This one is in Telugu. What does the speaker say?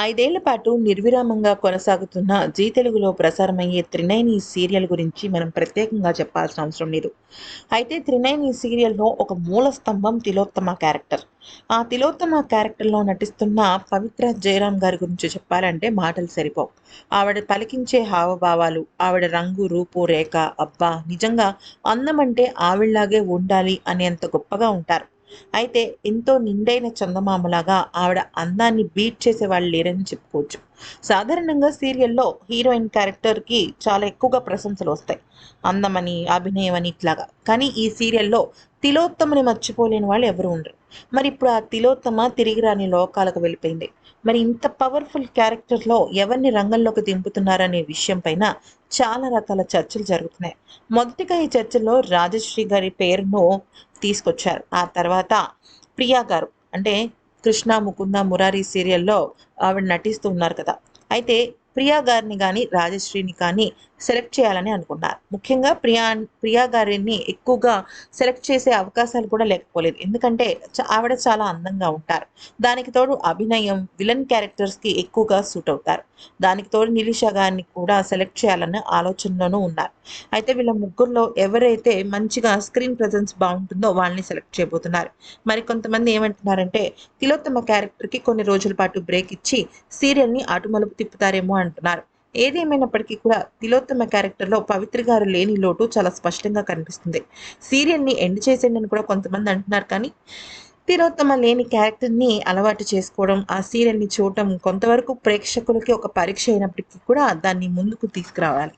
ఐదేళ్ళ పాటు నిర్విరామంగా కొనసాగుతున్న జీ తెలుగులో ప్రసారమయ్యే త్రినైని సీరియల్ గురించి మనం ప్రత్యేకంగా చెప్పాల్సిన అవసరం లేదు. అయితే త్రినైని సీరియల్లో ఒక మూల స్తంభం తిలోత్తమ క్యారెక్టర్. ఆ తిలోత్తమ క్యారెక్టర్లో నటిస్తున్న పవిత్ర జయరాం గారి గురించి చెప్పాలంటే మాటలు సరిపోవు. ఆవిడ పలికించే హావభావాలు ఆవిడ రంగు రూపు రేఖ అబ్బా నిజంగా అందం అంటే ఆవిడలాగే ఉండాలి అనేంత గొప్పగా ఉంటారు. అయితే ఎంతో నిండైన చందమామలాగా ఆవిడ అందాన్ని బీట్ చేసే వాళ్ళు లేరని చెప్పుకోవచ్చు. సాధారణంగా సీరియల్లో హీరోయిన్ క్యారెక్టర్కి చాలా ఎక్కువగా ప్రశంసలు వస్తాయి. అందమని అభినయం అని ఇట్లాగా. కానీ ఈ సీరియల్లో తిలోత్తమని మర్చిపోలేని వాళ్ళు ఎవరు ఉండరు. మరి ఇప్పుడు ఆ తిలోత్తమ తిరిగి రాని లోకాలకు వెళ్ళిపోయింది. మరి ఇంత పవర్ఫుల్ క్యారెక్టర్లో ఎవరిని రంగంలోకి దింపుతున్నారనే విషయం పైన చాలా రకాల చర్చలు జరుగుతున్నాయి. మొదటిగా ఈ చర్చల్లో రాజశ్రీ గారి పేరును తీసుకొచ్చారు. ఆ తర్వాత ప్రియా గారు అంటే కృష్ణ ముకుంద మురారి సీరియల్లో ఆవిడ నటిస్తూ ఉన్నారు కదా. అయితే ప్రియా గారిని కానీ రాజశ్రీని కానీ సెలెక్ట్ చేయాలని అనుకున్నారు. ముఖ్యంగా ప్రియా ప్రియా గారిని ఎక్కువగా సెలెక్ట్ చేసే అవకాశాలు కూడా లేకపోలేదు. ఎందుకంటే ఆవిడ చాలా అందంగా ఉంటారు. దానికి తోడు అభినయం విలన్ క్యారెక్టర్స్కి ఎక్కువగా సూట్ అవుతారు. దానికి తోడు నిలిషా గారిని కూడా సెలెక్ట్ చేయాలనే ఆలోచనలోనూ ఉన్నారు. అయితే వీళ్ళ ముగ్గురులో ఎవరైతే మంచిగా స్క్రీన్ ప్రజెన్స్ బాగుంటుందో వాళ్ళని సెలెక్ట్ చేయబోతున్నారు. మరి కొంతమంది ఏమంటున్నారంటే తిలోత్తమ క్యారెక్టర్కి కొన్ని రోజుల పాటు బ్రేక్ ఇచ్చి సీరియల్ని అటుమలుపు తిప్పుతారేమో అంటున్నారు. ఏదేమైనప్పటికీ కూడా తిలోత్తమ క్యారెక్టర్లో పవిత్ర గారు లేని లోటు చాలా స్పష్టంగా కనిపిస్తుంది. సీరియల్ని ఎండ్ చేసేయండి అని కూడా కొంతమంది అంటున్నారు. కానీ తిలోత్తమ లేని క్యారెక్టర్ని అలవాటు చేసుకోవడం ఆ సీరియల్ని చూడటం కొంతవరకు ప్రేక్షకులకి ఒక పరీక్ష అయినప్పటికీ కూడా దాన్ని ముందుకు తీసుకురావాలి.